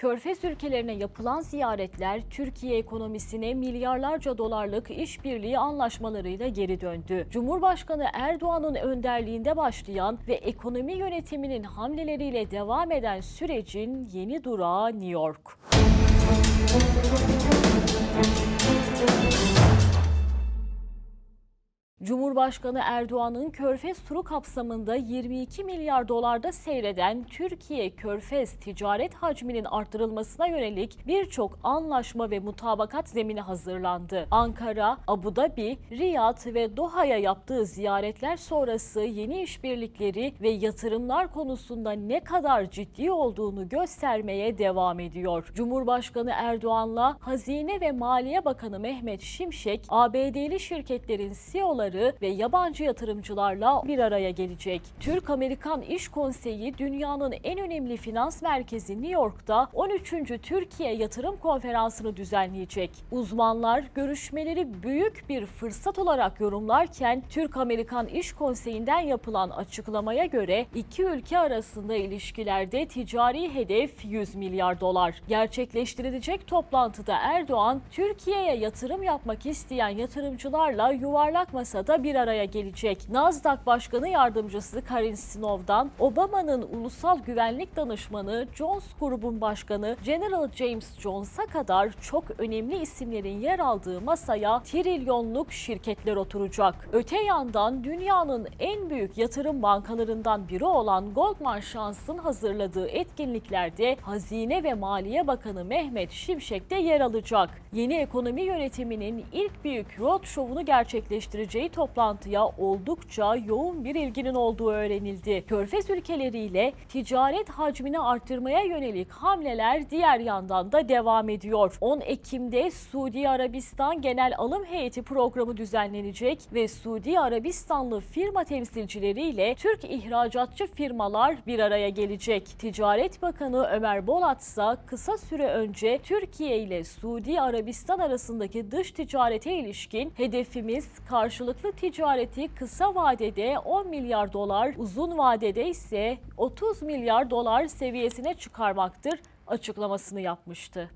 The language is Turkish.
Körfez ülkelerine yapılan ziyaretler Türkiye ekonomisine milyarlarca dolarlık işbirliği anlaşmalarıyla geri döndü. Cumhurbaşkanı Erdoğan'ın önderliğinde başlayan ve ekonomi yönetiminin hamleleriyle devam eden sürecin yeni durağı New York. Cumhurbaşkanı Erdoğan'ın Körfez turu kapsamında 22 milyar dolarda seyreden Türkiye Körfez ticaret hacminin artırılmasına yönelik birçok anlaşma ve mutabakat zemini hazırlandı. Ankara, Abu Dhabi, Riyad ve Doha'ya yaptığı ziyaretler sonrası yeni işbirlikleri ve yatırımlar konusunda ne kadar ciddi olduğunu göstermeye devam ediyor. Cumhurbaşkanı Erdoğan'la Hazine ve Maliye Bakanı Mehmet Şimşek, ABD'li şirketlerin CEO'ları ve yabancı yatırımcılarla bir araya gelecek. Türk-Amerikan İş Konseyi dünyanın en önemli finans merkezi New York'ta 13. Türkiye Yatırım Konferansı'nı düzenleyecek. Uzmanlar görüşmeleri büyük bir fırsat olarak yorumlarken Türk-Amerikan İş Konseyi'nden yapılan açıklamaya göre iki ülke arasında ilişkilerde ticari hedef 100 milyar dolar. Gerçekleştirilecek toplantıda Erdoğan, Türkiye'ye yatırım yapmak isteyen yatırımcılarla yuvarlak masada bir araya gelecek. Nasdaq Başkanı Yardımcısı Karin Sinov'dan Obama'nın ulusal güvenlik danışmanı Jones Grubun Başkanı General James Jones'a kadar çok önemli isimlerin yer aldığı masaya trilyonluk şirketler oturacak. Öte yandan dünyanın en büyük yatırım bankalarından biri olan Goldman Sachs'ın hazırladığı etkinliklerde Hazine ve Maliye Bakanı Mehmet Şimşek de yer alacak. Yeni ekonomi yönetiminin ilk büyük roadshow'unu gerçekleştireceği toplantıya oldukça yoğun bir ilginin olduğu öğrenildi. Körfez ülkeleriyle ticaret hacmini arttırmaya yönelik hamleler diğer yandan da devam ediyor. 10 Ekim'de Suudi Arabistan Genel Alım Heyeti programı düzenlenecek ve Suudi Arabistanlı firma temsilcileriyle Türk ihracatçı firmalar bir araya gelecek. Ticaret Bakanı Ömer Bolat ise kısa süre önce Türkiye ile Suudi Arabistan arasındaki dış ticarete ilişkin hedefimiz karşılıklı ticareti kısa vadede 10 milyar dolar, uzun vadede ise 30 milyar dolar seviyesine çıkarmaktır açıklamasını yapmıştı.